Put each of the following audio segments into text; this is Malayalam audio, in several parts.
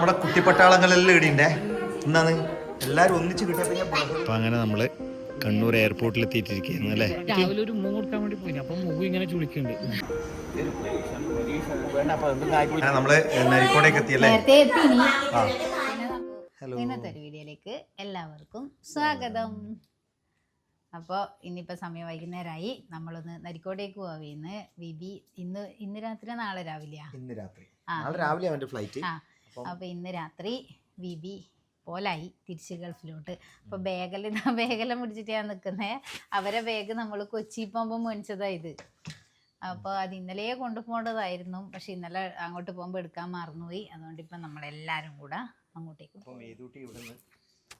നമ്മുടെ കുട്ടിപ്പട്ടാളങ്ങളെല്ലാം ഇടിണ്ടേ? എന്നാണ് എല്ലാരും ഒന്നിച്ച് ബഹളം. അപ്പൊ അങ്ങനെ നമ്മൾ കണ്ണൂർ എയർപോർട്ടിൽ എത്തിയിട്ടിരിക്കുന്നു അല്ലേ? രാവിലെ ഒരു മൂന്ന് കൊടുക്കാൻ വേണ്ടി പോയി അപ്പൊ മുഖം ഇങ്ങനെ ചുളിക്കുന്നുണ്ട്. നമ്മൾ നരിക്കോടേക്ക് എത്തിയല്ലേ? ഹലോ. ഇന്നത്തെ ഒരു വീഡിയോയിലേക്ക് എല്ലാവർക്കും സ്വാഗതം. അപ്പോൾ ഇന്നിപ്പോൾ സമയം വൈകുന്നേരമായി നമ്മളൊന്ന് നരിക്കോടേക്ക് പോവാ ഇന്ന്. വിബി ഇന്ന് ഇന്ന് രാത്രി നാളെ രാവിലെയാ? ഇന്ന് രാത്രി. ആ. നാളെ രാവിലെ അവന്റെ ഫ്ലൈറ്റ് ആ. അപ്പോൾ ഇന്ന് രാത്രി വിബി പോലായി തിരിച്ച് ഗൾഫിലോട്ട്. അപ്പോൾ ബാഗെല്ലാം ഇതാ ബാഗെല്ലാം പിടിച്ചിട്ട് ഞാൻ നിൽക്കുന്നത് അവരെ ബാഗ് നമ്മൾ കൊച്ചി പോകുമ്പോൾ മേടിച്ചതാ ഇത്. അപ്പോൾ അത് ഇന്നലെ കൊണ്ടുപോകേണ്ടതായിരുന്നു. പക്ഷെ ഇന്നലെ അങ്ങോട്ട് പോകുമ്പോൾ എടുക്കാൻ മറന്നുപോയി. അതുകൊണ്ട് ഇപ്പം നമ്മളെല്ലാവരും കൂടെ അങ്ങോട്ടേക്ക്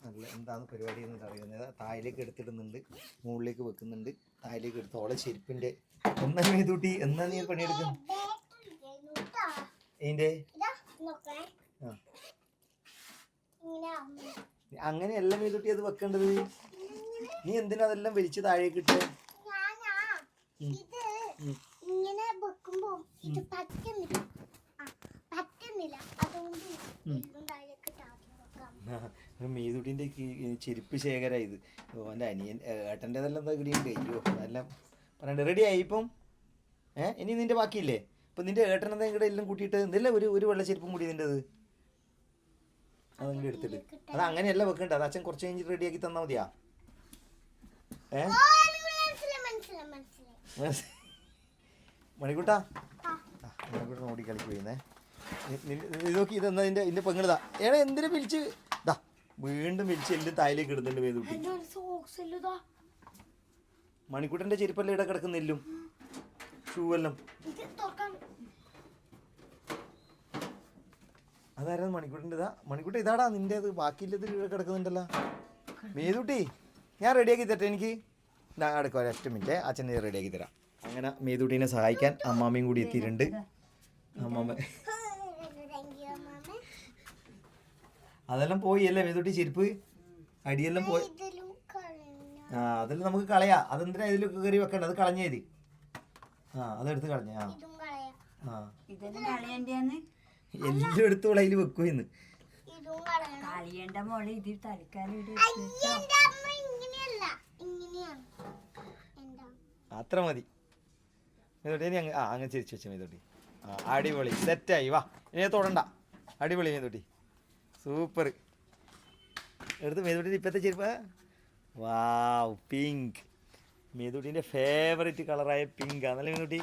നല്ല എന്താണ് പരിപാടി എന്ന് അറിയുന്നത്? താഴേക്ക് എടുത്തിടുന്നുണ്ട്. മുകളിലേക്ക് വെക്കുന്നുണ്ട്. താഴേക്ക് എടുത്ത് ഓളെ ചെരുപ്പിന്റെ എന്നാ മേതൂട്ടി? എന്നാ നീ പണിയെടുക്കുന്നു. അങ്ങനെയല്ല മീതുട്ടി അത് വെക്കേണ്ടത്? നീ എന്തിനാ അതെല്ലാം വലിച്ച് താഴേക്ക് ഇട്ട്? ഇങ്ങനെ വെക്കുമ്പോ ഇത് പറ്റുന്നില്ല. പറ്റുന്നില്ല. അതുകൊണ്ട് മേതൂട്ടിന്റെ ചെരുപ്പ് ശേഖര ഇത്. ഓന്റെ അനിയൻ ഏട്ടന്റെതെല്ലാം തകിടിയുണ്ട് അയ്യോ അതെല്ലാം പറയണ്ട. റെഡി ആയി ഇപ്പം? ഏഹ് ഇനി നിന്റെ ബാക്കിയില്ലേ? ഇപ്പം നിന്റെ ഏട്ടൻ എന്താ ഇങ്ങടെ എല്ലാം കൂട്ടിയിട്ട്? എന്തില്ല ഒരു ഒരു വെള്ളച്ചെരുപ്പും കൂടി നിന്റെത് അതങ്ങോട്ട് എടുത്തിട്ട് അത് അങ്ങനെയല്ല വെക്കണ്ട. അത് അച്ഛൻ കുറച്ച് കഴിഞ്ഞിട്ട് റെഡിയാക്കി തന്നാ മതിയാ. ഏ? മണിക്കൂട്ടാ? മണിക്കൂട്ട ഓടി കളിക്കുന്നേ ഇത് നോക്കി ഇതെന്നാ ഇതിന്റെ ഇതിന്റെ പെങ്ങളിതാ ഏടാ എന്തിനു പിരിച്ച് ദാ വീണ്ടും പിരിച്ച് എല്ലാം തായിലേക്ക് ഇടുന്നുണ്ട് മേതുട്ടി എന്റെ മണിക്കൂട്ടന്റെ ചെരുപ്പല്ലേ ഇവിടെ കിടക്കുന്നില്ലും ഷൂ എല്ലാം ഇത് തുറക്കാൻ അതായിരുന്നു മണിക്കൂട്ടിന്റെ ഇതാ? മണിക്കൂട്ടി ഇതാടാ നിന്റെ അത് ബാക്കിയില്ലത് കിടക്കുന്നുണ്ടല്ലോ. മേതുട്ടി ഞാൻ റെഡിയാക്കി തരട്ടെ എനിക്ക്? ഞാൻ ഒരൊറ്റ മിനിറ്റ്. അച്ഛൻ റെഡിയാക്കി തരാം. അങ്ങനെ മേതുട്ടീനെ സഹായിക്കാൻ അമ്മാമ്മയും കൂടി എത്തിയിട്ടുണ്ട്. അമ്മാമ്മ അതെല്ലാം പോയി അല്ലേ മേതുട്ടി ചെരുപ്പ്? അടിയെല്ലാം പോയി ആ അതെല്ലാം നമുക്ക് കളയാ. അതെന്തിനാ ഇതിലൊക്കെ കയറി വെക്കണ്ട? അത് കളഞ്ഞേരി ആ അതെടുത്ത് കളഞ്ഞ ആ. ആ. എല്ലാം എടുത്ത് വിളയിൽ വെക്കും ഇന്ന്. ഇതും കളയണം. കളയണ്ട മോളെ ഇത് തൽക്കാലം ഇവിടെ അയ്യ, അമ്മ ഇങ്ങനെയല്ല. ഇങ്ങനെയാണ്. എന്താ? അത്ര മതി. മേതോട്ടി ഇനി അങ്ങ് ആ അങ്ങ് ചിരിച്ചു വെച്ച മേതോട്ടി. ആ അടിപൊളി. സെറ്റായി. വാ ഇനി തൊടണ്ട. അടിപൊളി മേതോട്ടി. സൂപ്പർ. എടുത്ത് മേതോട്ടി ഇപ്പോഴത്തെ ചെരുപ്പ്. വാ പിങ്ക്. മേതോട്ടിന്റെ ഫേവറേറ്റ് കളറായ പിങ്ക്. ആണല്ലേ മേതൂട്ടി?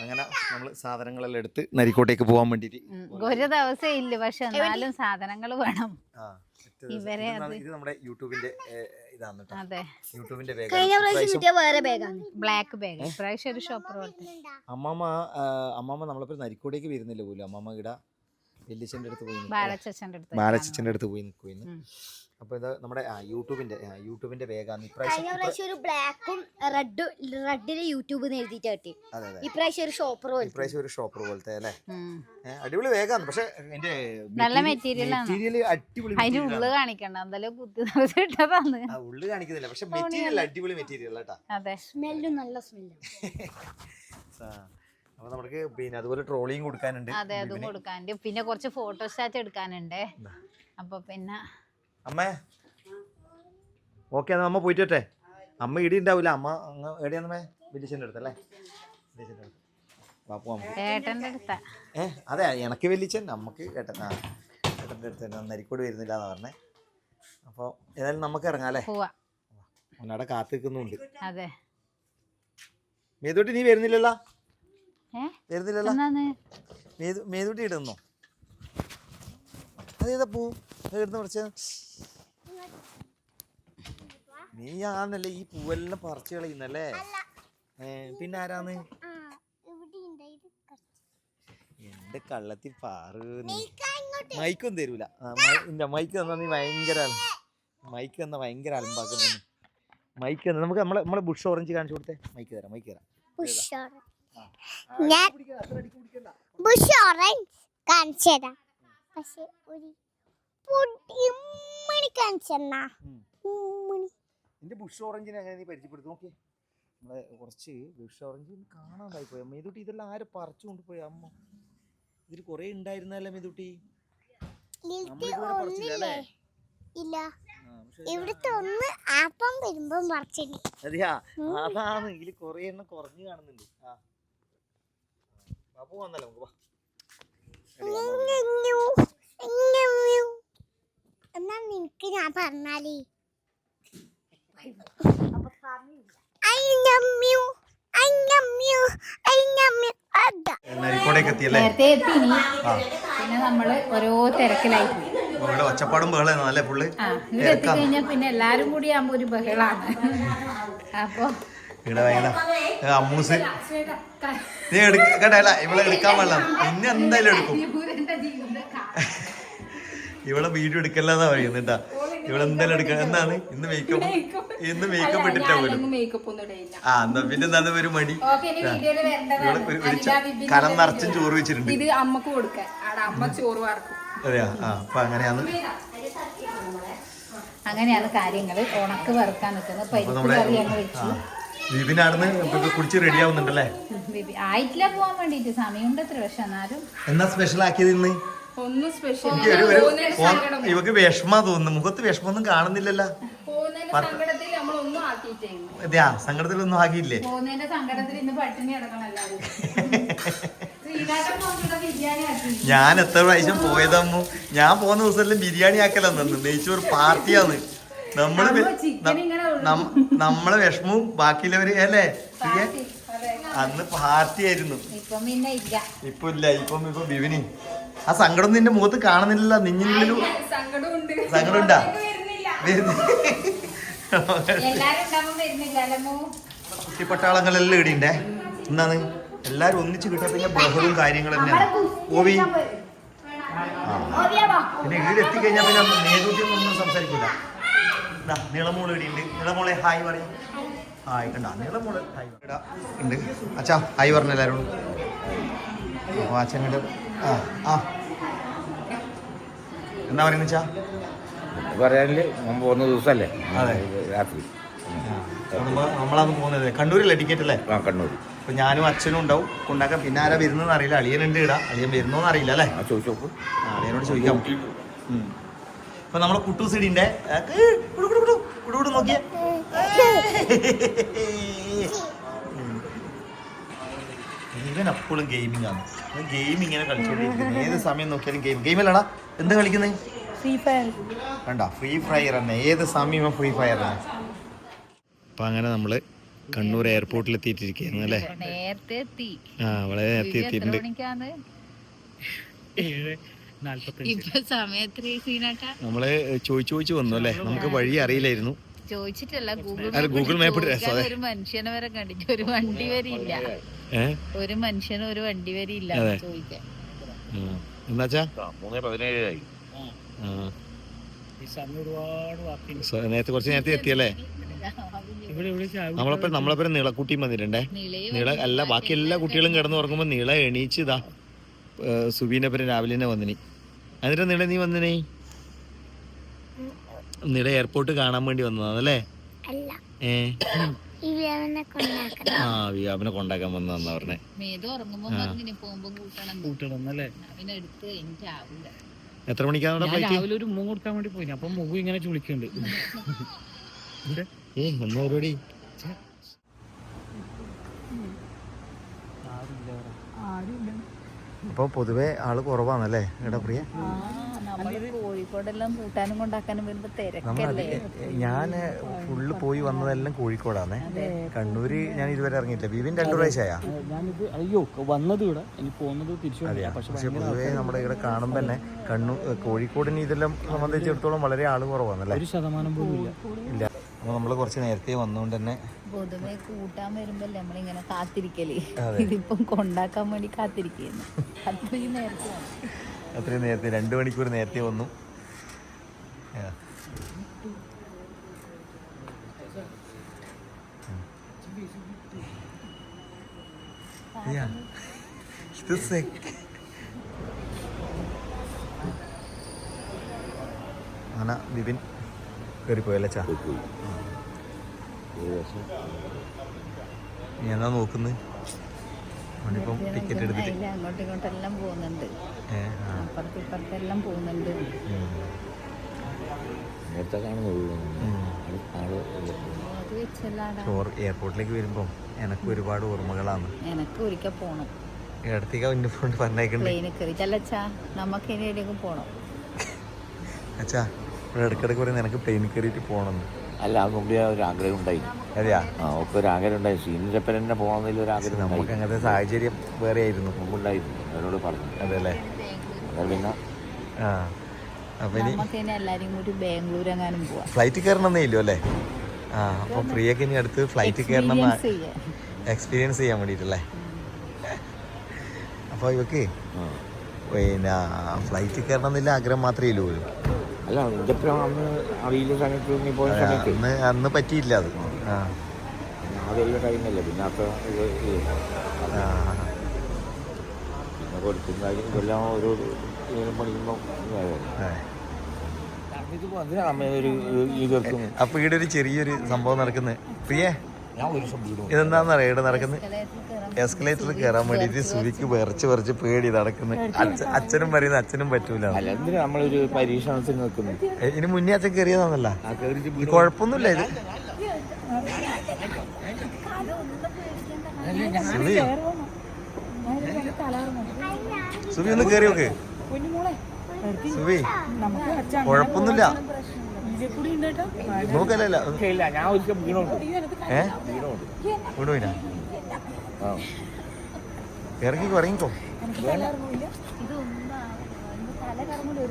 അങ്ങനെ നമ്മൾ സാധനങ്ങളെല്ലാം എടുത്ത് നരിക്കോട്ടേക്ക് പോകാൻ വേണ്ടിട്ട്. ഒരു ദിവസം ഇല്ല. പക്ഷെ എന്നാലും സാധനങ്ങൾ വേണം. അമ്മമ്മ ഇവരെ ഇതെന്താണ്? ഇത് നമ്മുടെ യൂട്യൂബിന്റെ ഏ, ഇതാണ് അതെ. യൂട്യൂബിന്റെ വേറെ ബാഗാണ് ബ്ലാക്ക് ബാഗ് ഇപ്രാവശ്യം ഒരു ഷോപ്പർ പോലത്തെ അമ്മമ്മ അമ്മമ്മ നമ്മളിപ്പോൾ നരിക്കോടേക്ക് വരുന്നില്ല പോലും. അമ്മമ്മ ഇവിടെ വല്യച്ഛന്റെ അടുത്ത് പോയി നിൽക്കുവാ. ബാലച്ചന്റെ അടുത്ത് ബാലച്ചന്റെ അടുത്ത് പോയി നിൽക്കുന്നു. അപ്പോൾ ഇത് നമ്മുടെ ആ, യൂട്യൂബിന്റെ ആ, യൂട്യൂബിന്റെ വേഗം കഴിഞ്ഞ പ്രാവശ്യം ഒരു ബ്ലാക്കും റെഡ് റെഡിൽ യൂട്യൂബ് എഴുതിയിട്ട് കിട്ടി. അതെ അതെ. ഇപ്രാവശ്യം ഒരു ഷോപ്പർ പോലെ ഇപ്രാവശ്യം ഒരു ഷോപ്പർ പോലത്തെ അല്ലേ? ഉം. ഏ, അടിപൊളി വേഗമാണ് പക്ഷെ എന്റെ നല്ല material ആണ്. മെറ്റീരിയൽ അടിപൊളി അതിന്റെ material ഉള്ളു ആണ്. കാണിക്കണ്ട. എന്തായാലും കുത്തി നിറച്ചിട്ടതാന്ന് ആ ഉള്ളു കാണിക്കുന്നില്ല. പക്ഷെ മെറ്റീരിയൽ അടിപൊളി മെറ്റീരിയൽ കേട്ടാ അതെ. സ്മെല്ലും നല്ല സ്മെല്ലും. അപ്പൊ നമുക്ക് പിന്നെ അതുപോലെ ട്രോളിയും കൊടുക്കാനുണ്ട്. അതെ അതും കൊടുക്കാനുണ്ട്. പിന്നെ കുറച്ച് ഫോട്ടോസ്റ്റാറ്റ് എടുക്കാനുണ്ട്. അപ്പൊ പിന്നെ അമ്മേ. ഓക്കെ എന്നാ അമ്മ പോയിട്ട് വരട്ടെ. അമ്മ ഇടി ഉണ്ടാവില്ല അമ്മ അങ്ങ് എവിടെയാന്നമ്മേ വലിയച്ഛന്റെ അടുത്തല്ലേ വലിയച്ഛന്റെ അടുത്ത്. പോവാം നമുക്ക്. അടുത്ത. ഏ അതെ എനക്ക് വെല്ലിച്ചൻ നമുക്ക് ഏട്ടൻ ആ ഏട്ടന്റെ അടുത്ത് തന്നെ നരിക്കോട് വരുന്നില്ല എന്ന് പറഞ്ഞേ. അപ്പോൾ ഏതായാലും നമുക്ക് ഇറങ്ങാം അല്ലേ? ഒന്നവിടെ കാത്തു നിൽക്കുന്നുണ്ട്. അതെ. മേതൂട്ടി നീ വരുന്നില്ലല്ലോ? വരുന്നില്ലല്ലോ. മേതൂട്ടി ഇടുന്നോ. അതേതാ പൂ? എടുത്ത് പറിച്ച? നീ ആന്നല്ലേ ഈ പൂവെല്ലാം പറിച്ചു കളയുന്നല്ലേ? പിന്നെ ആരാന്ന്. എന്റെ കള്ളത്തിൽ പാറു. മൈക്കും തരൂല. ഇല്ല മൈക്ക് തന്നാ നീ ഭയങ്കര മൈക്ക് തന്നാ ഭയങ്കര അലമ്പാക്കുന്ന മൈക്ക് തന്ന നമുക്ക് നമ്മളെ നമ്മളെ ബുഷ് ഓറഞ്ച് കാണിച്ചു കൊടുത്തേ. മൈക്ക് തരാം മൈക്ക് തരാം. ഞാൻ. ബുഷ് ഓറഞ്ച് കാണിച്ചു തരാം. പക്ഷെ ഒരു ഉം. ഉമ്മണി. നിന്റെ ബുഷ് ഓറഞ്ചിനെ അങ്ങനെ നീ പരിചയപ്പെടുത്തു? നോക്കിയേ. നമ്മളെ കുറച്ച് ബുഷ് ഓറഞ്ച് കാണാതായി പോയി. മേതുട്ടി ഇതെല്ലാം ആര് പറിച്ചു കൊണ്ടുപോയി? അമ്മ. ഇതിൽ കുറേ ഉണ്ടായിരുന്നല്ലേ മേതുട്ടി ഇല്ല. ഇവിടുത്തെ ഒന്ന് ആപ്പം വരുമ്പോ മറച്ചിട്ടുണ്ട് അതെയാ? അതാണ് ഇതിൽ കൊറേ എണ്ണം കുറഞ്ഞു കാണുന്നുണ്ട്. ആ. ബാപ്പു വന്നല്ലോ നമുക്ക് വാ. നിനക്ക് ഞാൻ പറഞ്ഞാലേ. നരിക്കോടേക്ക് എത്തിയല്ലേ? നേരത്തെ എത്തി ഇനി. പിന്നെ നമ്മൾ ഓരോ തിരക്കിലായി ഇവിടെ ഒച്ചപ്പാടും ബഹളായിരുന്നു അല്ലേ പുള്ളി? ആ ഇവിടെ എത്തിക്കഴിഞ്ഞാൽ പിന്നെ എല്ലാരും കൂടി ആകുമ്പോ ഒരു ബഹളാണ്. അപ്പൊ ഇവിടെ ഭയങ്കര ഏ, അമ്മൂസ്. നീ എടുക്കണ്ടല്ല ഇവളെ എടുക്കാൻ പാടില്ല പിന്നെ എന്തായാലും എടുക്കും. ഇവളെ വീഡിയോ എടുക്കല്ലാന്നാ പറയുന്നത് കേട്ടാ. ഇവളെ എന്തായാലും എടുക്കണം എന്താണ്? ഇന്ന് മേക്കപ്പ്. ഇന്ന് മേക്കപ്പ് ഇട്ടിട്ടാ പോലും. ആ എന്നാ പിന്നെ എന്താണ് ഒരു മടി. കലം നിറച്ചും ചോറ് വെച്ചിട്ടുണ്ട്. ഇത് അമ്മയ്ക്ക് കൊടുക്കാൻ. അമ്മ ചോറ് അതെയാ? ആ അപ്പൊ അങ്ങനെയാണ്. അങ്ങനെയാണ് കാര്യങ്ങൾ. ഉണക്ക് വറുക്കാൻ നിൽക്കുന്നത്. പരിപ്പ് കറി അങ്ങ് വെച്ചു. കുടിച്ച് റെഡി ആവുന്നുണ്ടല്ലേ? ബേബി ആയിട്ടില്ല പോവാൻ വേണ്ടിട്ട് സമയമുണ്ട് അത്ര പക്ഷെ എന്നാലും. എന്നാ സ്പെഷ്യൽ ആക്കിയത് ഇന്ന്? ഇവക്ക് വിഷമാ തോന്നുന്നു. മുഖത്ത് വിഷമൊന്നും കാണുന്നില്ലല്ലോ. സങ്കടത്തിലൊന്നും ആക്കിയില്ലേ? ഞാൻ എത്ര പ്രാവശ്യം പോയതമ്മു. ഞാൻ പോകുന്ന ദിവസം ബിരിയാണി ആക്കലെന്നു നെയ്ച്ചോറ് പാർട്ടിയാന്ന്. നമ്മൾ നമ്മളെ വിഷമവും ബാക്കിയുള്ളവര് അല്ലേ? അന്ന് പാർട്ടി ആയിരുന്നു. ഇപ്പം ഇല്ല. ഇപ്പൊ ഇപ്പം ബിവിനി ആ സങ്കടം നിന്റെ മുഖത്ത് കാണുന്നില്ല സങ്കടമുണ്ട്. സങ്കടം ഉണ്ടാ കുട്ടിപ്പട്ടാളങ്ങളെല്ലാം ഇടിണ്ടേ? എന്നാണ്? എല്ലാരും ഒന്നിച്ച് കിട്ടിയ പിന്നെ ബഹളവും കാര്യങ്ങളും തന്നെയാണ്. ഓവി. പിന്നെ ഇവിടെ എത്തിക്കഴിഞ്ഞാൽ പിന്നെ നേതൃത്വം ഒന്നും സംസാരിക്കില്ല ദാ, നീളമോൾ ഉണ്ട് നീളമോളെ ഹായ് പറയും. ഹായ് കണ്ട? നീളമോൾ ഹായ് ഇടാ ഉണ്ട് അച്ഛാ ഹായ് പറഞ്ഞ എല്ലാവരോടും അപ്പോൾ അച്ഛൻ കണ്ട് ആ ആ. എന്താ പറയുന്നത് അച്ഛാ? പറയാനില്ല മുമ്പ് പോകുന്ന ദിവസമല്ലേ. രാത്രി. നമ്മൾ നമ്മളന്ന് പോകുന്നത് കണ്ണൂരിലെ ടിക്കറ്റ് അല്ലേ? ആ കണ്ണൂർ അപ്പൊ ഞാനും അച്ഛനും ഉണ്ടാവും. കൊണ്ടാക്കാൻ പിന്നെ ആരാ വരുന്നതെന്ന് അറിയില്ല. അളിയനുണ്ട് ഇടാ. അളിയൻ വരുന്നോന്ന് അറിയില്ല അല്ലേ? ആ ചോദിച്ചു അളിയനോട് ചോദിക്കാം. അപ്പൊ നമ്മളെ കുട്ടൂസ് ഇടിന്റെ നോക്കിയേ ഇവൻ അപ്പോഴും ഗെയിമിംഗ് ആണ്. ഗെയിം ഇങ്ങനെ കളിച്ചോണ്ടിരിക്കുന്നത് ഏത് സമയം നോക്കിയാലും ഗെയിം ഗെയിം അല്ലടാ എന്താ കളിക്കുന്നത് ഫ്രീ ഫയർ കണ്ട ഫ്രീ ഫയർ തന്നെ. ഏത് സമയം ഫ്രീ ഫയർ ആണ്? അപ്പം അങ്ങനെ നമ്മൾ കണ്ണൂർ എയർപോർട്ടിൽ എത്തിയിട്ടിരിക്കുന്നു അല്ലേ? നേരത്തെ എത്തി. ആ വളരെ നേരത്തെ എത്തിയിട്ടുണ്ട്. ഇപ്പൊ സമയത്ത് സീനാട്ടാ നമ്മൾ ചോദിച്ചു ചോദിച്ചു വന്നു അല്ലേ? നമുക്ക് വഴി അറിയില്ലായിരുന്നു. ചോദിച്ചിട്ടല്ല ഗൂഗിൾ ഗൂഗിൾ മാപ്പ്. ഒരു മനുഷ്യനെ വരെ കണ്ടിട്ട് ഒരു വണ്ടി വരെ ഇല്ല. ഒരു മനുഷ്യനും ഒരു വണ്ടി വരെ ഇല്ല. ചോദിക്കാൻ. ആ. എന്നാച്ചാ മൂന്ന് പതിനേഴായി. നേരത്തെ കുറച്ച് നേരത്തെ എത്തിയല്ലേ? ഇവിടെ ഇവിടെ ചായ നമ്മളപ്പം നമ്മളപ്പം നീളക്കുട്ടിയും വന്നിട്ടുണ്ടേ? നീള അല്ല ബാക്കി എല്ലാ കുട്ടികളും കിടന്ന് ഉറങ്ങുമ്പോൾ നീള എണീച്ച് ഇതാ സുബീനപ്പുരം രാവിലെ തന്നെ വന്നിനി. എന്നിട്ട് നിട നീ വന്നിനേ? നിട എയർപോർട്ട് കാണാൻ വേണ്ടി വന്നതാണല്ലേ അല്ല. ഏ? ആ വ്യാപനെ കൊണ്ടാക്കാൻ വന്നതെന്ന പറഞ്ഞേ. എത്ര മണിക്കാണ് രാവിലെ ഒരു മുഖം കൊടുക്കാൻ വേണ്ടി പോയി അപ്പൊ മുഖം ഇങ്ങനെ ചുളിക്കുന്നുണ്ട്. ഏ എന്നാ പരിപാടി അപ്പോൾ പൊതുവെ ആൾ കുറവാണല്ലേ എടാ പ്രിയ? നമ്മൾ കോഴിക്കോടെല്ലാം കൂട്ടാനും കൊണ്ടാക്കാനും വരുമ്പോ നമ്മൾ തിരക്കല്ലേ? ഞാൻ ഫുള്ള് പോയി വന്നതെല്ലാം കോഴിക്കോടാണ്. കണ്ണൂര് ഞാൻ ഇതുവരെ ഇറങ്ങിയില്ല ബീബിൻ രണ്ടു പ്രാവശ്യമായാ അയ്യോ വന്നത് ഇവിടെ. പോകുന്നത് തിരിച്ചു പക്ഷെ പൊതുവെ നമ്മുടെ ഇവിടെ കാണുമ്പോ തന്നെ കണ്ണൂർ കോഴിക്കോടിന് ഇതെല്ലാം സംബന്ധിച്ചിടത്തോളം വളരെ ആൾ കുറവാണല്ലേ? ഒരു ശതമാനം പോലും ഇല്ല. ഇല്ല. അപ്പോൾ നമ്മൾ കുറച്ച് നേരത്തെ വന്നുകൊണ്ട് തന്നെ പൊതുവെ കൂട്ടാൻ വരുമ്പോ നമ്മളിങ്ങനെ കാത്തിരിക്കലേ. ഇതിപ്പം കൊണ്ടാക്കാൻ വേണ്ടി കാത്തിരിക്കുന്നു അത്രയും നേരത്തെ അത്രയും നേരത്തെ രണ്ട് മണിക്കൂർ നേരത്തെ വന്നു. sick. അങ്ങനെ ബിപിൻ കയറിപ്പോയല്ലേ ചാ? നീ എന്നാ നോക്കുന്നത് അവനിപ്പം ടിക്കറ്റ് എടുത്തിട്ട്. അങ്ങോട്ടും ഇങ്ങോട്ടെല്ലാം പോകുന്നുണ്ട്. അപ്പുറത്ത് ഇപ്പുറത്തെല്ലാം പോകുന്നുണ്ട്. എയർപോർട്ടിലേക്ക് വരുമ്പം എനക്ക് ഒരുപാട് ഓർമ്മകളാണ്. എനക്ക് ഒരിക്കൽ പോണം. ഇടത്തേക്ക് അവന്റെ ഫോൺ പറഞ്ഞേക്കുന്നുണ്ട് ചല്ലച്ചാ നമുക്ക് ഇനി എവിടെയെങ്കിലും പോണം. അച്ഛാ ഇവിടെ ഇടയ്ക്കിടയ്ക്ക് പറയുന്നത് എനിക്ക് പ്ലെയിനിൽ കയറിയിട്ട് പോകണമെന്ന് അല്ല അത് മുമ്പേ ഒരു ആഗ്രഹം ഉണ്ടായി. അതെയാ? ആ ഒക്കെ ഒരു ആഗ്രഹം ഉണ്ടായി. സീനിരപ്പൻ തന്നെ പോകണമെന്നില്ല ഒരു ആഗ്രഹം നമുക്ക് ഉണ്ടായി. അങ്ങനത്തെ സാഹചര്യം വേറെ ആയിരുന്നു മുമ്പുണ്ടായിരുന്നു. അവരോട് പറഞ്ഞു. അതെ അല്ലേ അത് പിന്നെ. ആ അപ്പം ഇനി നമുക്ക് ഇനി എല്ലാരും കൂടി ബാംഗ്ലൂർ എങ്ങാനും പോവാം. ഫ്ലൈറ്റ് കയറണമെന്നേ ഇല്ലോ അല്ലേ? ആ അപ്പോൾ പ്രിയൊക്കെ ഇനി അടുത്ത് ഫ്ലൈറ്റ് കയറണം Experience. എക്സ്പീരിയൻസ് ചെയ്യാൻ വേണ്ടിയിട്ടല്ലേ? അപ്പോൾ ഇവക്ക് ആ. പിന്നെ ഫ്ലൈറ്റ് കയറണം എന്നില്ല ആഗ്രഹം മാത്രമേ ഇല്ലൂ. പോലും അല്ല അന്ന് അറിയില്ല സമയത്ത് നീ പോയ സമയത്ത്. അന്ന് അന്ന് പറ്റിയില്ല അത്. ആ. അതെല്ല പിന്നെ അത്ര ഇത് പിന്നെ കൊടുത്തും കാര്യം ഇതെല്ലാം ഒരു അപ്പൊ ഈടെ ഒരു ചെറിയൊരു സംഭവം നടക്കുന്നത് പ്രിയേ ഇതെന്താണെന്നറിയാം ഇവിടെ നടക്കുന്നത് എസ്കലേറ്ററിൽ കയറാൻ വേണ്ടി വേണ്ടിയിട്ട് സുവിക്ക് വിറച്ച് വിറച്ച് പേടി നടക്കുന്നത് അച്ഛ അച്ഛനും പറയുന്നത് അച്ഛനും പറ്റൂല. അല്ല എന്തിനാ നമ്മളൊരു പരീക്ഷണത്തിന് നിൽക്കുന്നത്? ഇനി മുന്നേ അച്ഛൻ കയറിയതാണല്ല കുഴപ്പമൊന്നുമില്ല ഇത്. സുവി. സുവി ഒന്ന് കയറി നോക്ക് സുവി. കുഴപ്പമൊന്നുമില്ല. നോക്കല്ല ഇല്ല ഞാൻ ഒരിക്കൽ വീണുണ്ട് ഏ ആ ഇറങ്ങിക്കോ ഇറങ്ങിക്കോ ഇത് ഒന്നും തല കറങ്ങൂല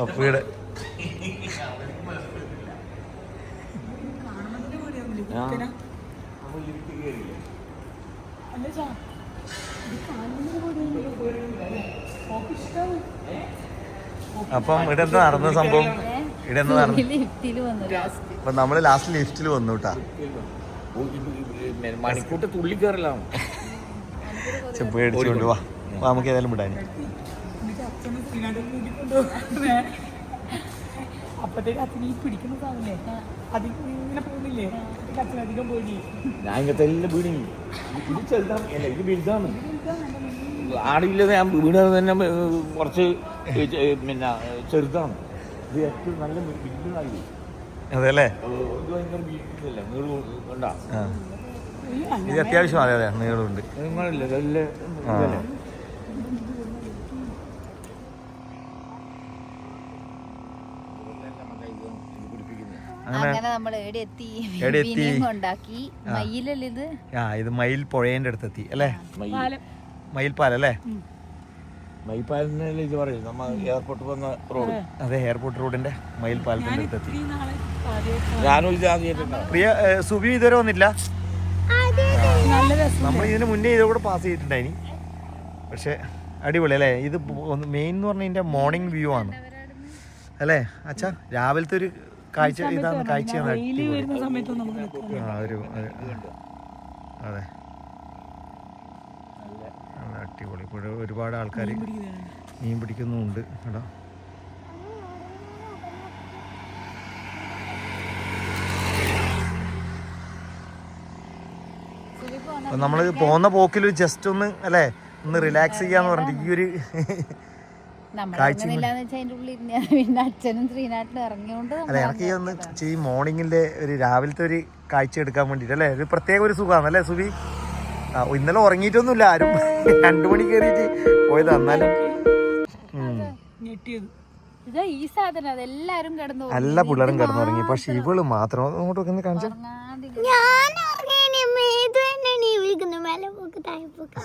അപ്പയുടെ അപ്പം ഇവിടെ എന്താ നടന്ന സംഭവം? ഇവിടെ എന്താ നടന്നു ലിഫ്റ്റിൽ വന്നു. ലാസ്റ്റ്. അപ്പൊ നമ്മൾ ലാസ്റ്റ് ലിഫ്റ്റിൽ വന്നു കേട്ടാ. മണിക്കൂട്ട് തുള്ളി കയറലാണ് പേടിച്ചുകൊണ്ട് വാ. വാ, നമുക്ക് ഏതായാലും വിടാൻ അപ്പത്തേക്ക് അച്ഛൻ ഈ പിടിക്കുന്ന സാധനല്ലേ അധികം ഇങ്ങനെ പോകുന്നില്ലേ? അച്ഛൻ അധികം പോയി ഞാൻ ഇങ്ങനത്തെ എല്ലാം വീണി. ഇത് ചെറുതാണ്. അല്ല ഇത് വലുതാണ്. ആടില്ല ഞാൻ വീണത് തന്നെ കുറച്ച് പിന്നെ ചെറുതാണ്. ഇത് ഏറ്റവും നല്ല വീടായി അതെ അല്ലേ ഇത് ഭയങ്കര വീട്ടിലല്ല? നീൾ കണ്ടാ? ഇത് അത്യാവശ്യം അതെ അതെ നീളമുണ്ട്. അങ്ങനെ നമ്മൾ മയിലല്ലേ ഇത്? ആ ഇത് മയിൽ പുഴേന്റെ അടുത്തെത്തി അല്ലേ? മയിൽ. പാലം. അല്ലേ? മൈപ്പാലിനല്ലേ ഇത് പറയും നമ്മ എയർപോർട്ട് വന്ന റോഡ് അതെ. എയർപോർട്ട് റോഡിന്റെ മയിൽ പാലത്തിന്റെ അടുത്തെത്തി. ഞാനും പ്രിയ സുബി ഇതുവരെ വന്നില്ല നമ്മൾ ഇതിന് മുന്നേ ഇതോടെ പാസ് ചെയ്തിട്ടുണ്ടായി പക്ഷെ അടിപൊളി അല്ലേ? ഇത് മെയിൻ എന്ന് പറഞ്ഞാൽ മോർണിംഗ് വ്യൂ ആണ്. അല്ലേ? അച്ഛാ രാവിലത്തെ ഒരു കാഴ്ച ഇതാണ് കാഴ്ച ആ ഒരു അതെ നല്ല അടിപൊളി. ഇപ്പോൾ ഒരുപാട് ആൾക്കാർ മീൻ പിടിക്കുന്നുണ്ട് എടാ. അപ്പം നമ്മൾ പോകുന്ന പോക്കിൽ ജസ്റ്റ് ഒന്ന് അല്ലേ? ഒന്ന് റിലാക്സ് ചെയ്യാന്ന് പറഞ്ഞിട്ട് ഈ ഒരു അല്ല ഒന്ന് ഈ മോർണിംഗിന്റെ ഒരു രാവിലത്തെ ഒരു കാഴ്ച എടുക്കാൻ വേണ്ടിട്ട് അല്ലേ? ഒരു പ്രത്യേക ഒരു സുഖമാണ് അല്ലേ സുബി? ഇന്നലെ ഉറങ്ങിയിട്ടൊന്നുമില്ല ആരും രണ്ടു മണി കയറിയിട്ട് പോയത് എന്നാലും. അല്ല ഞെട്ടിയത്. ഈ സാധനം അതെല്ലാരും കിടന്നു എല്ലാ പിള്ളേരും കിടന്നുറങ്ങി പക്ഷെ ഇവൾ മാത്രം അങ്ങോട്ട് കാണിച്ചു. കാണിച്ച തന്നെയാണ് ഈ മേലെ പോക്ക് താഴെ പോക്ക്